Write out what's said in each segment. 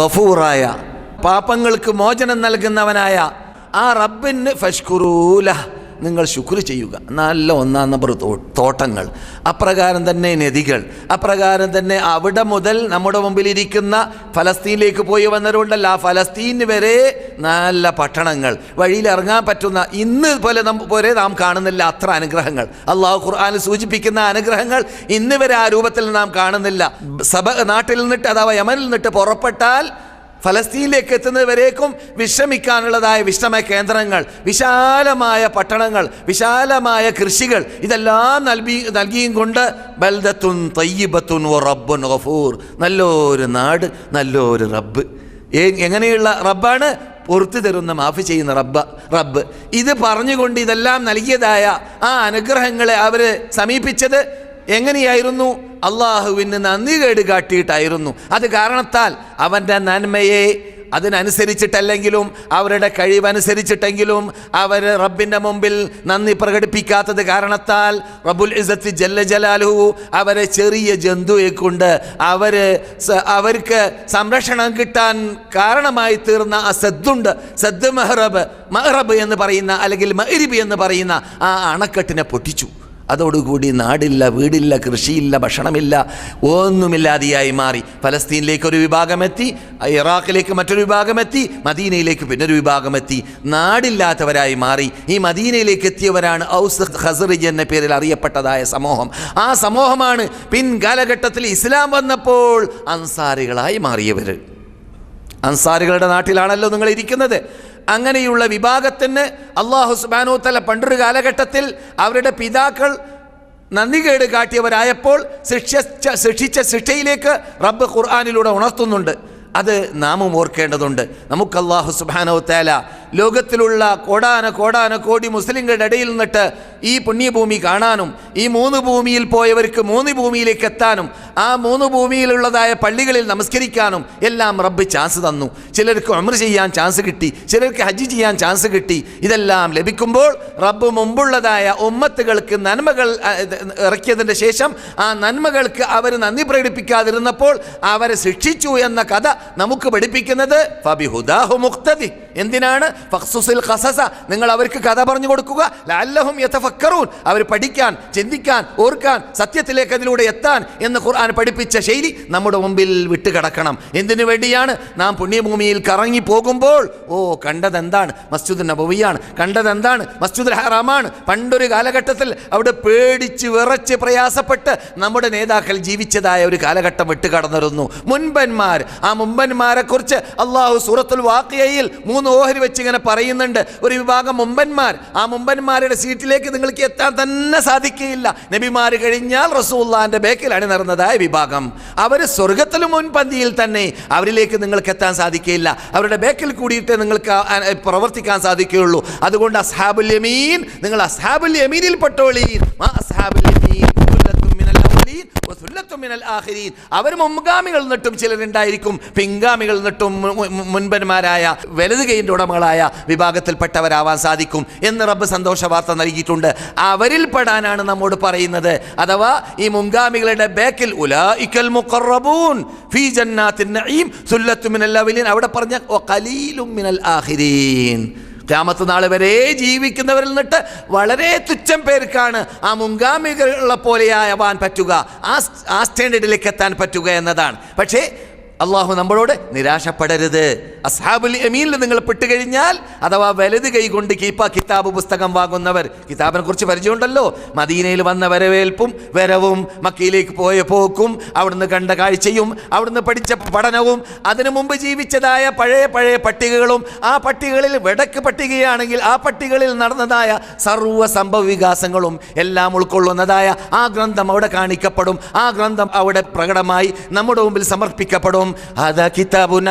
ഗഫൂറായ പാപങ്ങൾക്ക് മോചനം നൽകുന്നവനായ ആ റബ്ബിന് ഫഷ്കുറൂല നിങ്ങൾ ശുക്ർ ചെയ്യുക. നല്ല ഒന്നാം നമ്പർ തോട്ടങ്ങൾ. അപ്രകാരം തന്നെ നദികൾ. അപ്രകാരം തന്നെ അവിടെ മുതൽ നമ്മുടെ മുമ്പിലിരിക്കുന്ന ഫലസ്തീനിലേക്ക് പോയി വന്നവരുണ്ടല്ല. ആ ഫലസ്തീന് വരെ നല്ല പട്ടണങ്ങൾ. വഴിയിൽ ഇറങ്ങാൻ പറ്റുന്ന ഇന്ന് പോലെ പോലെ നാം കാണുന്നില്ല അത്ര അനുഗ്രഹങ്ങൾ. അള്ളാഹു ഖുർആാനിൽ സൂചിപ്പിക്കുന്ന അനുഗ്രഹങ്ങൾ ഇന്ന് വരെ ആ രൂപത്തിൽ നാം കാണുന്നില്ല. സഭ നാട്ടിൽ നിന്നിട്ട് അഥവാ യമനിൽ നിന്നിട്ട് പുറപ്പെട്ടാൽ ഫലസ്തീനിലേക്ക് എത്തുന്നതുവരേക്കും വിശ്രമിക്കാനുള്ളതായ വിശ്രമ കേന്ദ്രങ്ങൾ വിശാലമായ പട്ടണങ്ങൾ വിശാലമായ കൃഷികൾ ഇതെല്ലാം നൽകി നൽകിയും കൊണ്ട് ബൽദത്തുൻ തയ്യബത്തുൻ ഒ റബ്ബുൻ ഗഫൂർ. നല്ലൊരു നാട് നല്ലൊരു റബ്ബ്. എങ്ങനെയുള്ള റബ്ബാണ്? പുറത്തു തരുന്ന മാഫ് ചെയ്യുന്ന റബ്ബ റബ്ബ്. ഇത് പറഞ്ഞുകൊണ്ട് ഇതെല്ലാം നൽകിയതായ ആ അനുഗ്രഹങ്ങളെ അവർ സമീപിച്ചത് എങ്ങനെയായിരുന്നു? അള്ളാഹുവിന് നന്ദി കേട് കാട്ടിയിട്ടായിരുന്നു. അത് കാരണത്താൽ അവന്റെ നന്മയെ അതിനനുസരിച്ചിട്ടല്ലെങ്കിലും അവരുടെ കഴിവനുസരിച്ചിട്ടെങ്കിലും അവർ റബ്ബിന്റെ മുമ്പിൽ നന്ദി പ്രകടിപ്പിക്കാത്തത് കാരണത്താൽ റബുൽ ഇസത്ത് ജല്ല ജലാലുഹു അവരെ ചെറിയ ജന്തുവെ കൊണ്ട് അവർ അവർക്ക് സംരക്ഷണം കിട്ടാൻ കാരണമായി തീർന്ന ആ സദ്ദുണ്ട്. സദ് മെഹ്റബ് മെഹ്റബ് എന്ന് പറയുന്ന അല്ലെങ്കിൽ മഹരിബ് എന്ന് പറയുന്ന ആ അണക്കെട്ടിനെ പൊട്ടിച്ചു. അതോടുകൂടി നാടില്ല വീടില്ല കൃഷിയില്ല ഭക്ഷണമില്ല ഒന്നുമില്ലാതെയായി മാറി. ഫലസ്തീനിലേക്ക് ഒരു വിഭാഗമെത്തി ഇറാഖിലേക്ക് മറ്റൊരു വിഭാഗമെത്തി മദീനയിലേക്ക് പിന്നൊരു വിഭാഗമെത്തി. നാടില്ലാത്തവരായി മാറി. ഈ മദീനയിലേക്ക് എത്തിയവരാണ് ഔസ് ഹസറിജ് എന്ന പേരിൽ അറിയപ്പെട്ടതായ സമൂഹം. ആ സമൂഹമാണ് പിൻകാലഘട്ടത്തിൽ ഇസ്ലാം വന്നപ്പോൾ അൻസാരികളായി മാറിയവർ അൻസാരികളുടെ നാട്ടിലാണല്ലോ നിങ്ങൾ ഇരിക്കുന്നത് അങ്ങനെയുള്ള വിഭാഗത്തിന് അള്ളാഹു സുബാനു തല പണ്ടൊരു കാലഘട്ടത്തിൽ അവരുടെ പിതാക്കൾ നന്ദികേട് കാട്ടിയവരായപ്പോൾ ശിക്ഷിച്ച ശിക്ഷിച്ച ശിക്ഷയിലേക്ക് റബ്ബ് ഖുർആാനിലൂടെ ഉണർത്തുന്നുണ്ട്. അത് നാമും ഓർക്കേണ്ടതുണ്ട്. നമുക്ക് അള്ളാഹു സുബാനോ തേല ലോകത്തിലുള്ള കോടാന കോടാന കോടി മുസ്ലിങ്ങളുടെ ഇടയിൽ നിന്നിട്ട് ഈ പുണ്യഭൂമി കാണാനും ഈ മൂന്ന് ഭൂമിയിൽ പോയവർക്ക് മൂന്ന് ഭൂമിയിലേക്ക് എത്താനും ആ മൂന്ന് ഭൂമിയിലുള്ളതായ പള്ളികളിൽ നമസ്കരിക്കാനും എല്ലാം റബ്ബ് ചാൻസ് തന്നു. ചിലർക്ക് ഉമർ ചെയ്യാൻ ചാൻസ് കിട്ടി ചിലർക്ക് ഹജ്ജ് ചെയ്യാൻ ചാൻസ് കിട്ടി. ഇതെല്ലാം ലഭിക്കുമ്പോൾ റബ്ബ് മുമ്പുള്ളതായ ഉമ്മത്തുകൾക്ക് നന്മകൾ ഇറക്കിയതിന്റെ ശേഷം ആ നന്മകൾക്ക് അവർ നന്ദി പ്രകടിപ്പിക്കാതിരുന്നപ്പോൾ അവരെ ശിക്ഷിച്ചു എന്ന കഥ നമുക്ക് പഠിപ്പിക്കുന്നത് ഫബിഹുദാഹു മുക്തദി എന്തിനാണ്? ഫക്സുസിൽ ഖസസ. നിങ്ങൾ അവർക്ക് കഥ പറഞ്ഞു കൊടുക്കുക. ലഅല്ലഹും യതഫക്കറൂൻ. അവർ പഠിക്കാൻ ചിന്തിക്കാൻ ഓർക്കാൻ സത്യത്തിലേക്ക് അതിലൂടെ എത്താൻ എന്ന് ഖുർആൻ പഠിപ്പിച്ച ശൈലി നമ്മുടെ മുമ്പിൽ വിട്ടുകിടക്കണം. എന്തിനു വേണ്ടിയാണ്? നാം പുണ്യഭൂമിയിൽ കറങ്ങി പോകുമ്പോൾ ഓ കണ്ടതെന്താണ്? മസ്ജിദ് നബവിയാണ്. കണ്ടതെന്താണ്? മസ്ജിദുൽ ഹറാമാണ്. പണ്ടൊരു കാലഘട്ടത്തിൽ അവിടെ പേടിച്ച് വിറച്ച് പ്രയാസപ്പെട്ട് നമ്മുടെ നേതാക്കൾ ജീവിച്ചതായ ഒരു കാലഘട്ടം വിട്ടുകടന്നിരുന്നു. മുൻപന്മാർ. ആ മുമ്പന്മാരെ കുറിച്ച് അള്ളാഹു സൂറത്തുൽ വാക്കിയയിൽ ഓഹരി വെച്ച് ഇങ്ങനെ പറയുന്നുണ്ട്. ഒരു വിഭാഗം മുമ്പന്മാർ. ആ മുമ്പന്മാരുടെ സീറ്റിലേക്ക് നിങ്ങൾക്ക് എത്താൻ തന്നെ സാധിക്കുകയില്ല. നബിമാർ കഴിഞ്ഞാൽ റസൂള്ളാന്റെ ബേക്കിൽ അണിനിറന്നതായ വിഭാഗം. അവർ സ്വർഗത്തിലും മുൻപന്തിയിൽ തന്നെ അവരിലേക്ക് നിങ്ങൾക്ക് എത്താൻ സാധിക്കുകയില്ല. അവരുടെ ബേക്കിൽ കൂടിയിട്ട് നിങ്ങൾക്ക് പ്രവർത്തിക്കാൻ സാധിക്കുകയുള്ളൂ. അതുകൊണ്ട് അസ്ഹാബുൽ യമീൻ നിങ്ങൾ അസ്ഹാബുൽ യമീനിൽ പെട്ടോളീൻ അസ്ഹാബുൽ യമീൻ സുല്ലത്തും മിനൽ അവ്വലീൻ വസുല്ലത്തും അവർ മുൻഗാമികൾ നിട്ടും ചിലരുണ്ടായിരിക്കും. പിൻഗാമികൾ നിട്ടും മുൻപന്മാരായ വലത് കൈയിന്റെ ഉടമകളായ വിഭാഗത്തിൽപ്പെട്ടവരാവാൻ സാധിക്കും എന്ന് റബ്ബ് സന്തോഷ വാർത്ത നൽകിയിട്ടുണ്ട്. അവരിൽ പെടാനാണ് നമ്മോട് പറയുന്നത്. അഥവാ ഈ മുൻഗാമികളുടെ ബേക്കിൽ ഉലായിക്കൽ മുഖറബൂൻ ഫീ ജന്നാത്തിൻ നഈം സുല്ലത്തു മിനൽ അവലിൻ അവിടെ പറഞ്ഞ "വ ഖലീലും മിനൽ ആഖിരീൻ. ക്യാമത്ത് നാൾ വരെ ജീവിക്കുന്നവരിൽ നിന്നിട്ട് വളരെ തുച്ഛം പേർക്കാണ് ആ മുങ്കാമികളുള്ള പോലെയാവാൻ പറ്റുക ആ ആ സ്റ്റാൻഡേർഡിലേക്ക് എത്താൻ പറ്റുക എന്നതാണ്. പക്ഷേ അള്ളാഹു നമ്മളോട് നിരാശപ്പെടരുത്. അസ്ഹാബുൽ എമീനിൽ നിങ്ങൾ പെട്ടുകഴിഞ്ഞാൽ അഥവാ വലത് കൈ കൊണ്ട് കീപ്പ കിതാബ് പുസ്തകം വാങ്ങുന്നവർ കിതാബിനെ കുറിച്ച് പരിചയമുണ്ടല്ലോ? മദീനയിൽ വന്ന വരവേൽപ്പും വരവും മക്കയിലേക്ക് പോയ പോക്കും അവിടുന്ന് കണ്ട കാഴ്ചയും അവിടുന്ന് പഠിച്ച പഠനവും അതിനു മുമ്പ് ജീവിച്ചതായ പഴയ പഴയ പട്ടികകളും ആ പട്ടികകളിൽ വടക്ക് പട്ടികയാണെങ്കിൽ ആ പട്ടികകളിൽ നടന്നതായ സർവ സംഭവ വികാസങ്ങളും എല്ലാം ഉൾക്കൊള്ളുന്നതായ ആ ഗ്രന്ഥം അവിടെ കാണിക്കപ്പെടും. ആ ഗ്രന്ഥം അവിടെ പ്രകടമായി നമ്മുടെ മുമ്പിൽ സമർപ്പിക്കപ്പെടും. അതാ കിതാബുന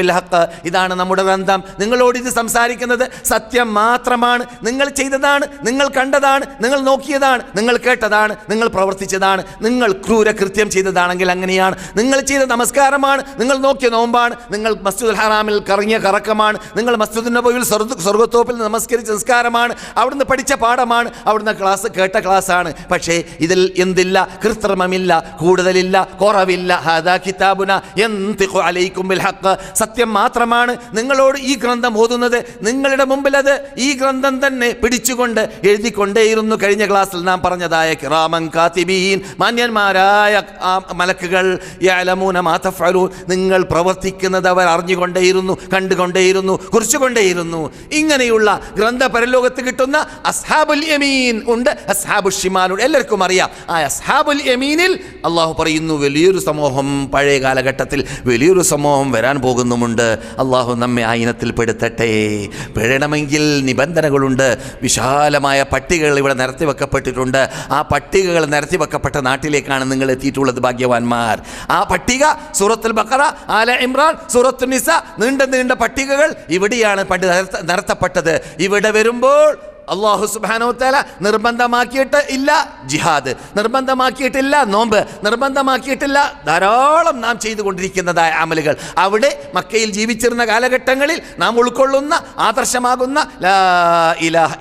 ബിൽ ഹഖ്. ഇതാണ് നമ്മുടെ ഗ്രന്ഥം. നിങ്ങളോട് ഇത് സംസാരിക്കുന്നത് സത്യം മാത്രമാണ്. നിങ്ങൾ ചെയ്തതാണ് നിങ്ങൾ കണ്ടതാണ് നിങ്ങൾ നോക്കിയതാണ് നിങ്ങൾ കേട്ടതാണ് നിങ്ങൾ പ്രവർത്തിച്ചതാണ് നിങ്ങൾ ക്രൂര കൃത്യം ചെയ്തതാണെങ്കിൽ അങ്ങനെയാണ്. നിങ്ങൾ ചെയ്ത നമസ്കാരമാണ് നിങ്ങൾ നോക്കിയ നോമ്പാണ് നിങ്ങൾ മസ്ജിദുൽ ഹറാമിൽ കറങ്ങിയ കറക്കമാണ് നിങ്ങൾ മസ്ജിദുൽ നബോയിൽ സ്വർഗത്തോപ്പിൽ നമസ്കരിച്ച സംസ്കാരമാണ് അവിടുന്ന് പഠിച്ച പാഠമാണ് അവിടുന്ന് ക്ലാസ് കേട്ട ക്ലാസ്സാണ്. പക്ഷേ ഇതിൽ എന്തില്ല? കൃത്രിമമില്ല കൂടുതലില്ല കുറവില്ല. ഹാദാ കിതാബുന അലൈക്കും ബിൽ ഹഖ് സത്യം മാത്രമാണ് നിങ്ങളോട് ഈ ഗ്രന്ഥം ഓതുന്നത്. നിങ്ങളുടെ മുമ്പിൽ അത് ഈ ഗ്രന്ഥം തന്നെ പിടിച്ചുകൊണ്ട് എഴുതിക്കൊണ്ടേയിരുന്നു. കഴിഞ്ഞ ക്ലാസ്സിൽ നാം പറഞ്ഞതായ കിറാമൻ കാത്തിബീൻ മാന്യന്മാരായ മലക്കുകൾ യഅലമൂന മാതഫലൂ നിങ്ങൾ പ്രവർത്തിക്കുന്നത് അവർ അറിഞ്ഞുകൊണ്ടേയിരുന്നു കണ്ടുകൊണ്ടേയിരുന്നു കുറിച്ചുകൊണ്ടേയിരുന്നു. ഇങ്ങനെയുള്ള ഗ്രന്ഥ പരലോകത്ത് കിട്ടുന്ന അസ്ഹാബുൽ യമീൻ ഉണ്ട്. അസ്ഹാബുൽ എല്ലാവർക്കും അറിയാം. ആ അസ്ഹാബുൽ യമീനിൽ അള്ളാഹു പറയുന്നു വലിയൊരു സമൂഹം പഴയ കാലഘട്ടത്തിൽ വലിയൊരു സമൂഹം വരാൻ പോകുന്നുമുണ്ട്. അള്ളാഹു നമ്മെ ആ ഇനത്തിൽ പെടുത്തട്ടെ. പെടണമെങ്കിൽ നിബന്ധനകളുണ്ട്. വിശാലമായ പട്ടികകൾ ഇവിടെ നിരത്തി വെക്കപ്പെട്ടിട്ടുണ്ട്. ആ പട്ടികകൾ നിരത്തി വെക്കപ്പെട്ട നാട്ടിലേക്കാണ് നിങ്ങൾ എത്തിയിട്ടുള്ളത് ഭാഗ്യവാന്മാർ. ആ പട്ടിക സൂറത്തുൽ ബക്കറ ആല ഇമ്രാൻ സൂറത്തു നിസ നീണ്ട നീണ്ട പട്ടികകൾ ഇവിടെയാണ് പണ്ട് നിരത്ത- നിരത്തപ്പെട്ടത്. ഇവിടെ വരുമ്പോൾ അള്ളാഹു സുബാനോ തല നിർബന്ധമാക്കിയിട്ട് ഇല്ല ജിഹാദ് നിർബന്ധമാക്കിയിട്ടില്ല നോമ്പ് നിർബന്ധമാക്കിയിട്ടില്ല ധാരാളം നാം ചെയ്തുകൊണ്ടിരിക്കുന്നതായ അമലുകൾ. അവിടെ മക്കയിൽ ജീവിച്ചിരുന്ന കാലഘട്ടങ്ങളിൽ നാം ഉൾക്കൊള്ളുന്ന ആദർശമാകുന്ന ഇലാഹ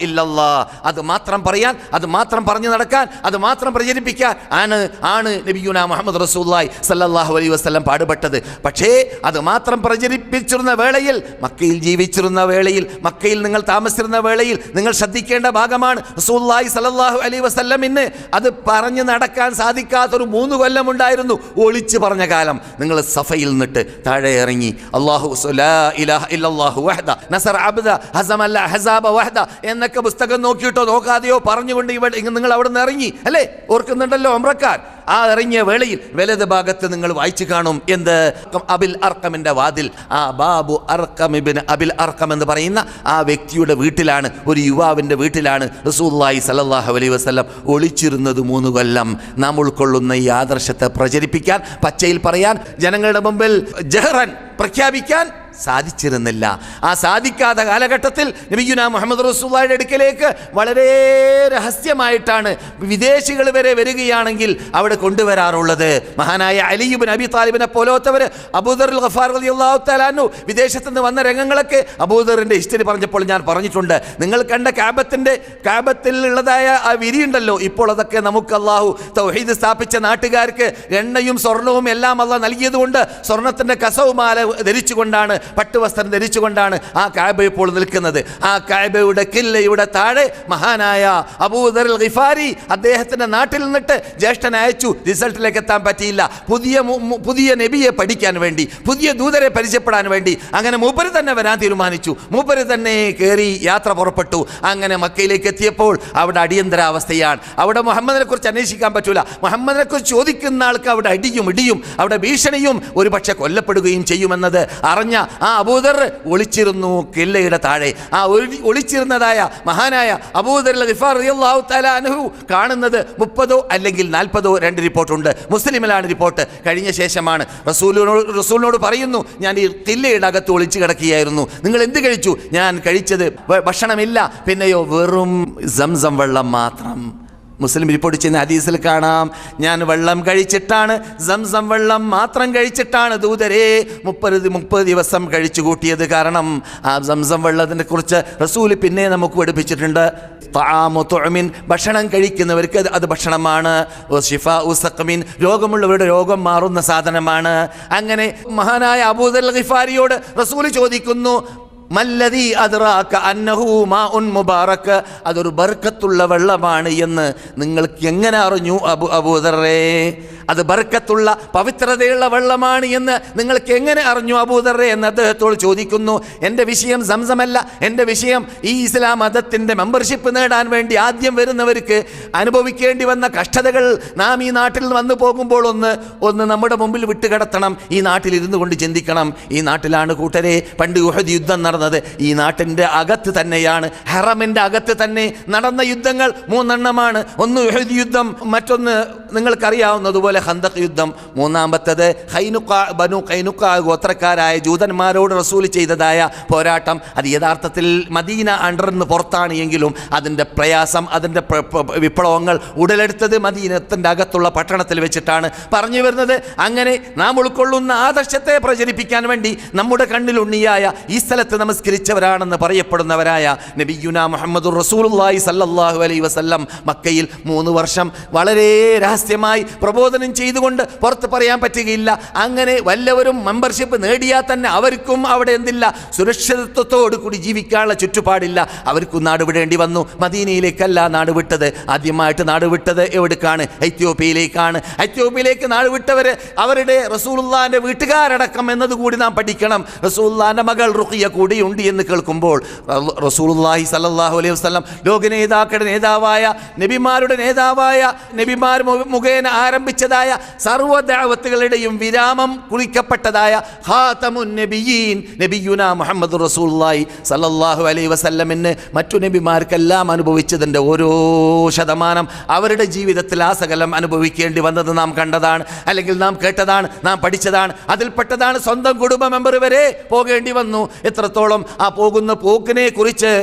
അത് മാത്രം പറയാൻ അത് മാത്രം പറഞ്ഞു നടക്കാൻ അത് മാത്രം പ്രചരിപ്പിക്കാൻ ആണ് ആണ് നബിയുന മുഹമ്മദ് റസൂല്ലായി സല്ലാഹു അലൈ വസ്ലം പാടുപെട്ടത്. പക്ഷേ അത് മാത്രം പ്രചരിപ്പിച്ചിരുന്ന വേളയിൽ മക്കയിൽ ജീവിച്ചിരുന്ന വേളയിൽ മക്കയിൽ നിങ്ങൾ താമസിച്ചിരുന്ന വേളയിൽ നിങ്ങൾ ശ്രദ്ധിക്കേണ്ട ഭാഗമാണ്. റസൂല്ലായി സലല്ലാഹു അലൈഹി വസല്ലമിന് അത് പറഞ്ഞു നടക്കാൻ സാധിക്കാത്തൊരു മൂന്ന് കൊല്ലം ഉണ്ടായിരുന്നു. ഒളിച്ചു പറഞ്ഞ കാലം. നിങ്ങൾ സഫയിൽ നിന്നിട്ട് താഴെ ഇറങ്ങി അള്ളാഹു അബ്ദ വഹദ എന്നൊക്കെ പുസ്തകം നോക്കിയിട്ടോ നോക്കാതെയോ പറഞ്ഞുകൊണ്ട് ഇവിടെ നിങ്ങൾ അവിടെ നിന്ന് ഇറങ്ങി അല്ലേ? ഓർക്കുന്നുണ്ടല്ലോ അമ്രക്കാർ. ആ ഇറങ്ങിയ വേളയിൽ വലത് ഭാഗത്ത് നിങ്ങൾ വായിച്ചു കാണും എന്ത്? അബിൽ അർക്കമിന്റെ വാതിൽ. ആ ബാബു അർക്കമിബിൻ അബിൽ അർക്കം എന്ന് പറയുന്ന ആ വ്യക്തിയുടെ വീട്ടിലാണ് ഒരു യുവാവിന്റെ വീട്ടിലാണ് റസൂല്ലായി സലല്ലാഹു അലൈ വസ്ലം ഒളിച്ചിരുന്നത് മൂന്ന് കൊല്ലം. നാം ഉൾക്കൊള്ളുന്ന ഈ ആദർശത്തെ പ്രചരിപ്പിക്കാൻ പച്ചയിൽ പറയാൻ ജനങ്ങളുടെ മുമ്പിൽ ജഹറൻ പ്രഖ്യാപിക്കാൻ സാധിച്ചിരുന്നില്ല. ആ സാധിക്കാത്ത കാലഘട്ടത്തിൽ നബിയുന മുഹമ്മദ് റസൂള്ളയുടെ അടുക്കലേക്ക് വളരെ രഹസ്യമായിട്ടാണ് വിദേശികൾ വരെ വരികയാണെങ്കിൽ അവിടെ കൊണ്ടുവരാറുള്ളത്. മഹാനായ അലിയുബിൻ അബി താലിബിനെ പോലോത്തവർ അബൂദർ ഗഫാർ റളിയല്ലാഹു തആലാനു വിദേശത്ത് നിന്ന് വന്ന രംഗങ്ങളൊക്കെ അബൂദറിന്റെ ഹിസ്റ്ററി പറഞ്ഞപ്പോൾ ഞാൻ പറഞ്ഞിട്ടുണ്ട്. നിങ്ങൾ കണ്ട കാബത്തിന്റെ കാബത്തിൽ ഉള്ളതായ ആ വിരിയുണ്ടല്ലോ ഇപ്പോൾ അതൊക്കെ നമുക്ക് അള്ളാഹു തൗഹീദ് സ്ഥാപിച്ച നാട്ടുകാർക്ക് എണ്ണയും സ്വർണവും എല്ലാം അല്ല നൽകിയതുകൊണ്ട് സ്വർണത്തിന്റെ കസവുമാല ധരിച്ചുകൊണ്ടാണ് പട്ടുവസ്ത്രം ധരിച്ചുകൊണ്ടാണ് ആ കാബ ഇപ്പോൾ നിൽക്കുന്നത്. ആ കാബയുടെ കില്ലയുടെ താഴെ മഹാനായ അബൂദർ ഗിഫാരി അദ്ദേഹത്തിന്റെ നാട്ടിൽ നിന്നിട്ട് ജ്യേഷ്ഠൻ അയച്ചു. റിസൾട്ടിലേക്ക് എത്താൻ പറ്റിയില്ല. പുതിയ പുതിയ നബിയെ പഠിക്കാൻ വേണ്ടി പുതിയ ദൂതരെ പരിചയപ്പെടാൻ വേണ്ടി അങ്ങനെ മൂപ്പര് തന്നെ വരാൻ തീരുമാനിച്ചു. മൂപ്പര് തന്നെ കയറി യാത്ര പുറപ്പെട്ടു. അങ്ങനെ മക്കയിലേക്ക് എത്തിയപ്പോൾ അവിടെ അടിയന്തരാവസ്ഥയാണ്. അവിടെ മുഹമ്മദിനെ കുറിച്ച് അന്വേഷിക്കാൻ പറ്റൂല. മുഹമ്മദിനെ കുറിച്ച് ചോദിക്കുന്ന ആൾക്ക് അവിടെ അടിയും ഇടിയും അവിടെ ഭീഷണിയും ഒരു പക്ഷെ കൊല്ലപ്പെടുകയും ചെയ്യുമെന്നത് അറിഞ്ഞ ആ അബൂദർ ഒളിച്ചിരുന്നു കില്ലയുടെ താഴെ. ആ ഒളിച്ചിരുന്നതായ മഹാനായ അബൂദർ അൻഹു കാണുന്നത് മുപ്പതോ അല്ലെങ്കിൽ നാൽപ്പതോ രണ്ട് റിപ്പോർട്ടുണ്ട്. മുസ്ലിമിലാണ് റിപ്പോർട്ട്. കഴിഞ്ഞ ശേഷമാണ്. റസൂലിനോട് റസൂലിനോട് പറയുന്നു ഞാൻ ഈ കില്ലയുടെ അകത്ത് ഒളിച്ചു കിടക്കുകയായിരുന്നു. നിങ്ങൾ എന്ത് കഴിച്ചു? ഞാൻ കഴിച്ചത് ഭക്ഷണമില്ല. പിന്നെയോ വെറും സംസം വെള്ളം മാത്രം. മുസ്ലിം റിപ്പോർട്ട് ചെയ്യുന്ന ഹദീസിൽ കാണാം. ഞാൻ വെള്ളം കഴിച്ചിട്ടാണ് സംസം വെള്ളം മാത്രം കഴിച്ചിട്ടാണ് ദൂതരെ മുപ്പത് മുപ്പത് ദിവസം കഴിച്ചു കൂട്ടിയത് കാരണം ആ സംസം വെള്ളത്തിനെ കുറിച്ച് റസൂൽ പിന്നെ നമുക്ക് പഠിപ്പിച്ചിട്ടുണ്ട്. താമു തുഅമിൻ ഭക്ഷണം കഴിക്കുന്നവർക്ക് അത് ഭക്ഷണമാണ്. ഷിഫ ഉസഖമിൻ രോഗമുള്ളവരുടെ രോഗം മാറുന്ന സാധനമാണ്. അങ്ങനെ മഹാനായ അബൂദൽ ഖിഫാരിയോട് റസൂൽ ചോദിക്കുന്നു മല്ലതി അദ്റാക അന്നഹു മാഉൻ മുബാറക്ക് അതൊരു ബർക്കത്തുള്ള വെള്ളമാണ് എന്ന് നിങ്ങൾക്ക് എങ്ങനെ അറിഞ്ഞു അബു അബൂദറേ അത് ബർക്കത്തുള്ള പവിത്രതയുള്ള വെള്ളമാണ് എന്ന് നിങ്ങൾക്ക് എങ്ങനെ അറിഞ്ഞു അബൂദറേ എന്ന് അദ്ദേഹത്തോട് ചോദിക്കുന്നു. എന്റെ വിഷയം സംസമല്ല. എന്റെ വിഷയം ഈ ഇസ്ലാം മതത്തിന്റെ മെമ്പർഷിപ്പ് നേടാൻ വേണ്ടി ആദ്യം വരുന്നവർക്ക് അനുഭവിക്കേണ്ടി വന്ന കഷ്ടതകൾ നാം ഈ നാട്ടിൽ വന്നു പോകുമ്പോൾ ഒന്ന് ഒന്ന് നമ്മുടെ മുമ്പിൽ വിട്ടുകിടത്തണം. ഈ നാട്ടിൽ ഇരുന്നു കൊണ്ട് ചിന്തിക്കണം. ഈ നാട്ടിലാണ് കൂട്ടരെ പണ്ട് ഉഹദ് യുദ്ധം നടന്നത്. ഈ നാട്ടിന്റെ അകത്ത് തന്നെയാണ് ഹറമിന്റെ അകത്ത് തന്നെ നടന്ന യുദ്ധങ്ങൾ മൂന്നെണ്ണമാണ്. ഒന്ന് യുദ്ധം മറ്റൊന്ന് നിങ്ങൾക്കറിയാവുന്നതുപോലെ ഹന്തക് യുദ്ധം മൂന്നാമത്തത് ഹൈനുക്ക ബനു കൈനുക്ക ഗോത്രക്കാരായ ജൂതന്മാരോട് റസൂൽ ചെയ്തതായ പോരാട്ടം. അത് യഥാർത്ഥത്തിൽ മദീന അണ്ടറിന് പുറത്താണ് എങ്കിലും അതിന്റെ പ്രയാസം അതിന്റെ വിപ്ലവങ്ങൾ ഉടലെടുത്തത് മദീനത്തിന്റെ അകത്തുള്ള പട്ടണത്തിൽ വെച്ചിട്ടാണ്. പറഞ്ഞു വരുന്നത് അങ്ങനെ നാം ഉൾക്കൊള്ളുന്ന ആദർശത്തെ പ്രചരിപ്പിക്കാൻ വേണ്ടി നമ്മുടെ കണ്ണിലുണ്ണിയായ ഈ സ്ഥലത്ത് നമസ്കരിച്ചവരാണെന്ന് പറയപ്പെടുന്നവരായ നബിയുന മുഹമ്മദ് റസൂലുള്ളാഹി സല്ലാഹു അലൈ വസല്ലം മക്കയിൽ മൂന്ന് വർഷം വളരെ രഹസ്യമായി പ്രബോധനം ചെയ്തുകൊണ്ട് പുറത്ത് പറയാൻ പറ്റുകയില്ല. അങ്ങനെ വല്ലവരും മെമ്പർഷിപ്പ് നേടിയാൽ തന്നെ അവർക്കും അവിടെ എന്തില്ല സുരക്ഷിതത്വത്തോടു കൂടി ജീവിക്കാനുള്ള ചുറ്റുപാടില്ല. അവർക്കും നാട് വിടേണ്ടി വന്നു. മദീനയിലേക്കല്ല നാട് വിട്ടത്. ആദ്യമായിട്ട് നാട് വിട്ടത് എവിടേക്കാണ്? എത്യോപ്യയിലേക്കാണ്. എത്യോപ്യയിലേക്ക് നാട് വിട്ടവർ അവരുടെ റസൂലുള്ളാന്റെ വീട്ടുകാരടക്കം എന്നതുകൂടി നാം പഠിക്കണം. റസൂലുള്ളാന്റെ മകൾ റുഖിയ കൂടി കൂടിയുണ്ട് എന്ന് കേൾക്കുമ്പോൾ റസൂലുള്ളാഹി സല്ലല്ലാഹു അലൈഹി വസല്ലം ലോക നേതാക്കളുടെ നേതാവായ നബിമാരുടെ നേതാവായ നബിമാർ മുഖേന ആരംഭിച്ചതായ സർവദാവത്തുകളുടെയും വിരാമം കുറിക്കപ്പെട്ടതായ ഖാതമുൻ നബിയീൻ നബിയുന മുഹമ്മദ് റസൂലുള്ളാഹി സല്ലല്ലാഹു അലൈ വസല്ലമിന് മറ്റു നബിമാർക്കെല്ലാം അനുഭവിച്ചതിന്റെ ഓരോ ശതമാനം അവരുടെ ജീവിതത്തിൽ ആ സകലം അനുഭവിക്കേണ്ടി വന്നത് നാം കണ്ടതാണ്. അല്ലെങ്കിൽ നാം കേട്ടതാണ് നാം പഠിച്ചതാണ്. അതിൽപ്പെട്ടതാണ് സ്വന്തം കുടുംബ മെമ്പർ വരെ പോകേണ്ടി വന്നു. എത്രത്തോളം ആ പോകുന്ന പോക്കിനെ കുറിച്ച്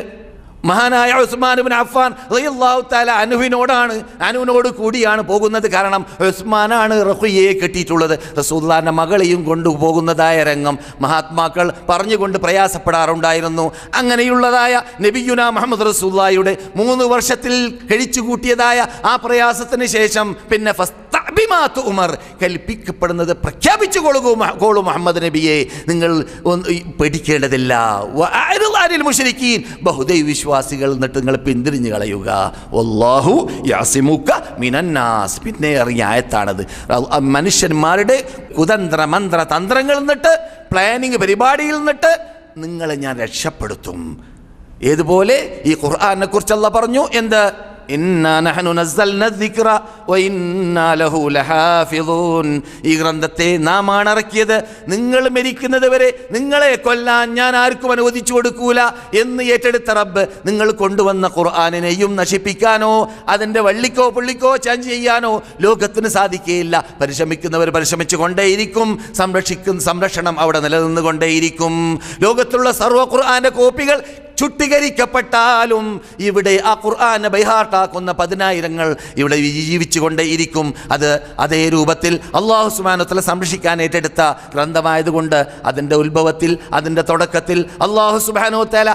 മഹാനായ ഉസ്മാൻ ബിൻ അഫ്ഫാൻ റളിയല്ലാഹു തആല അനുവിനോടാണ് അനുവിനോട് കൂടിയാണ് പോകുന്നത് കാരണം ഉസ്മാനാണ് റഹുയെ കെട്ടിയിട്ടുള്ളത്. റസൂല്ലാന്റെ മകളെയും കൊണ്ടുപോകുന്നതായ രംഗം മഹാത്മാക്കൾ പറഞ്ഞുകൊണ്ട് പ്രയാസപ്പെടാറുണ്ടായിരുന്നു. അങ്ങനെയുള്ളതായ നബിയുന മുഹമ്മദ് റസൂല്ലായുടെ മൂന്ന് വർഷത്തിൽ കഴിച്ചു കൂട്ടിയതായ ആ പ്രയാസത്തിന് ശേഷം പിന്നെ ഫസ്തഅ്ബിമാതു ഉമർ കൽപ്പിക്കപ്പെടുന്നത് പ്രഖ്യാപിച്ചു കൊള്ളുകൂ കോളു മുഹമ്മദ് നബിയെ നിങ്ങൾ പേടിക്കേണ്ടതില്ല. മുശ്രിക്കീൻ. ബഹുദൈവ വിശ്വാസികൾ എന്നിട്ട് നിങ്ങൾ പിന്തിരിഞ്ഞു കളയുക. ഒല്ലാഹു യാസിമുക്ക മിനന്നാസ്. പിന്നെ അറിയായത്താണത് മനുഷ്യന്മാരുടെ കുതന്ത്ര മന്ത്ര തന്ത്രങ്ങളിൽ നിന്നിട്ട് പ്ലാനിങ് പരിപാടിയിൽ നിന്നിട്ട് നിങ്ങളെ ഞാൻ രക്ഷപ്പെടുത്തും. ഏതുപോലെ ഈ ഖുർആാനെ കുറിച്ചല്ല പറഞ്ഞു. എന്ത്? ഈ ഗ്രന്ഥത്തെ നാമാണ് ഇറക്കിയത് നിങ്ങൾ മരിക്കുന്നത് വരെ നിങ്ങളെ കൊല്ലാൻ ഞാൻ ആർക്കും അനുവദിച്ചു കൊടുക്കൂല എന്ന് ഏറ്റെടുത്ത റബ്ബ് നിങ്ങൾ കൊണ്ടുവന്ന ഖുർആാനിനെയും നശിപ്പിക്കാനോ അതിന്റെ വള്ളിക്കോ പുള്ളിക്കോ ചേഞ്ച് ചെയ്യാനോ ലോകത്തിന് സാധിക്കുകയില്ല പരിശ്രമിക്കുന്നവർ പരിശ്രമിച്ചു കൊണ്ടേയിരിക്കും സംരക്ഷിക്കും സംരക്ഷണം അവിടെ നിലനിന്നുകൊണ്ടേയിരിക്കും. ലോകത്തുള്ള സർവ ഖുർആാന്റെ കോപ്പികൾ ചുട്ടീകരിക്കപ്പെട്ടാലും ഇവിടെ ആ ഖുർആനെ ബൈഹാർട്ടാക്കുന്ന പതിനായിരങ്ങൾ ഇവിടെ ജീവിച്ചു അത് അതേ രൂപത്തിൽ അള്ളാഹു സുബാനത്തല സംരക്ഷിക്കാൻ ഏറ്റെടുത്ത ഗ്രന്ഥമായതുകൊണ്ട് അതിന്റെ ഉത്ഭവത്തിൽ അതിന്റെ തുടക്കത്തിൽ അള്ളാഹു സുബാനോ തല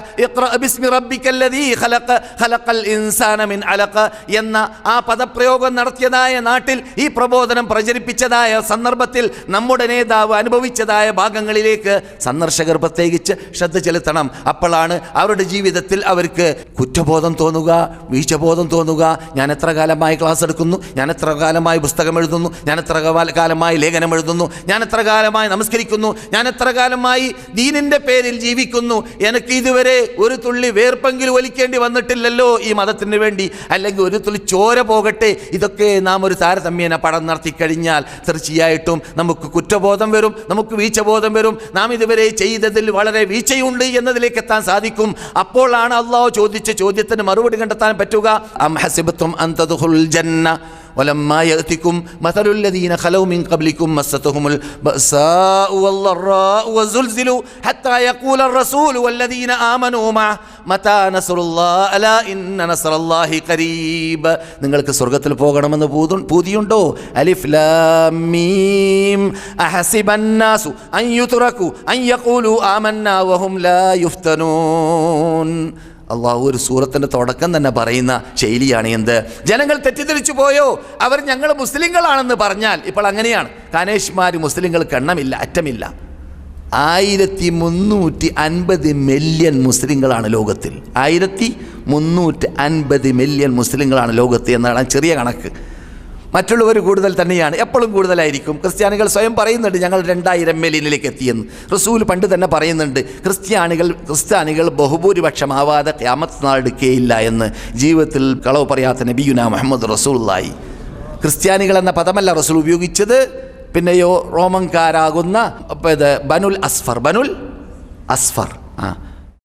എന്ന ആ പദപ്രയോഗം നടത്തിയതായ നാട്ടിൽ ഈ പ്രബോധനം പ്രചരിപ്പിച്ചതായ സന്ദർഭത്തിൽ നമ്മുടെ നേതാവ് അനുഭവിച്ചതായ ഭാഗങ്ങളിലേക്ക് സന്ദർശകർ പ്രത്യേകിച്ച് ശ്രദ്ധ ചെലുത്തണം. അപ്പോഴാണ് അവരുടെ ജീവിതത്തിൽ അവർക്ക് കുറ്റബോധം തോന്നുക വീഴ്ചബോധം തോന്നുക. ഞാൻ എത്ര കാലമായി ക്ലാസ് എടുക്കുന്നു? ഞാൻ എത്ര കാലമായി പുസ്തകം എഴുതുന്നു? ഞാൻ എത്ര കാലമായി ലേഖനം എഴുതുന്നു? ഞാൻ എത്ര കാലമായി നമസ്കരിക്കുന്നു? ഞാൻ എത്ര കാലമായി ദീനിന്റെ പേരിൽ ജീവിക്കുന്നു? എനിക്ക് ഇതുവരെ ഒരു തുള്ളി വേർപ്പെങ്കിലും ഒലിക്കേണ്ടി വന്നിട്ടില്ലല്ലോ ഈ മതത്തിന് വേണ്ടി. അല്ലെങ്കിൽ ഒരു തുള്ളി ചോര പോകട്ടെ? ഇതൊക്കെ നാം ഒരു താരതമ്യേന പടം നടത്തി കഴിഞ്ഞാൽ തീർച്ചയായിട്ടും നമുക്ക് കുറ്റബോധം വരും നമുക്ക് വീഴ്ചബോധം വരും. നാം ഇതുവരെ ചെയ്തതിൽ വളരെ വീഴ്ചയുണ്ട് എന്നതിലേക്ക് എത്താൻ സാധിക്കും. അപ്പോഴാണ് അള്ളാഹു ചോദിച്ച ചോദ്യത്തിന് മറുപടി കണ്ടെത്താൻ പറ്റുക? അം അന്തദുൽ ജന്ന. ولما يأتكم مثل الذين خلوا من قبلكم مستهم البأساء والضراء وزلزلوا حتى يقول الرسول والذين آمنوا معه متى نصر الله ألا إن نصر الله قريب നിങ്ങൾക്ക് സ്വർഗത്തിൽ പോകണമെന്ന് പൂതു- പൂതിയുണ്ടോ അലിഫ് ലാം മീം അഹസിബ الناس أن يتركوا أن يقولوا آمنا وهم لا يفتنون അള്ളാഹു ഒരു സൂറത്തിന്റെ തുടക്കം തന്നെ പറയുന്ന ശൈലിയാണ് എന്ത്? ജനങ്ങൾ തെറ്റിദ്ധരിച്ചു പോയോ? അവർ ഞങ്ങൾ മുസ്ലിങ്ങളാണെന്ന് പറഞ്ഞാൽ ഇപ്പോൾ അങ്ങനെയാണ്. കാനേഷ്മാർ മുസ്ലിങ്ങൾക്ക് എണ്ണമില്ല അറ്റമില്ല. ആയിരത്തി മുന്നൂറ്റി അൻപത് മില്യൺ മുസ്ലിങ്ങളാണ് ലോകത്തിൽ. ആയിരത്തി മുന്നൂറ്റി അൻപത് മില്യൺ മുസ്ലിങ്ങളാണ് ലോകത്ത് എന്നാണ് ചെറിയ കണക്ക്. മറ്റുള്ളവർ കൂടുതൽ തന്നെയാണ് എപ്പോഴും കൂടുതലായിരിക്കും. ക്രിസ്ത്യാനികൾ സ്വയം പറയുന്നുണ്ട് ഞങ്ങൾ രണ്ടായിരം മെലിനിലേക്ക് എത്തിയെന്ന്. റസൂൽ പണ്ട് തന്നെ പറയുന്നുണ്ട് ക്രിസ്ത്യാനികൾ ക്രിസ്ത്യാനികൾ ബഹുഭൂരിപക്ഷമാവാതെ ക്യാമത്ത് നാടെടുക്കുകയില്ല എന്ന് ജീവിതത്തിൽ കളവ് പറയാത്ത നബിയുന മുഹമ്മദ് റസൂലായി ക്രിസ്ത്യാനികൾ എന്ന പദമല്ല റസൂൽ ഉപയോഗിച്ചത് പിന്നെയോ റോമൻകാരാകുന്ന ബനുൽ അസ്ഫർ ബനുൽ അസ്ഫർ ആ.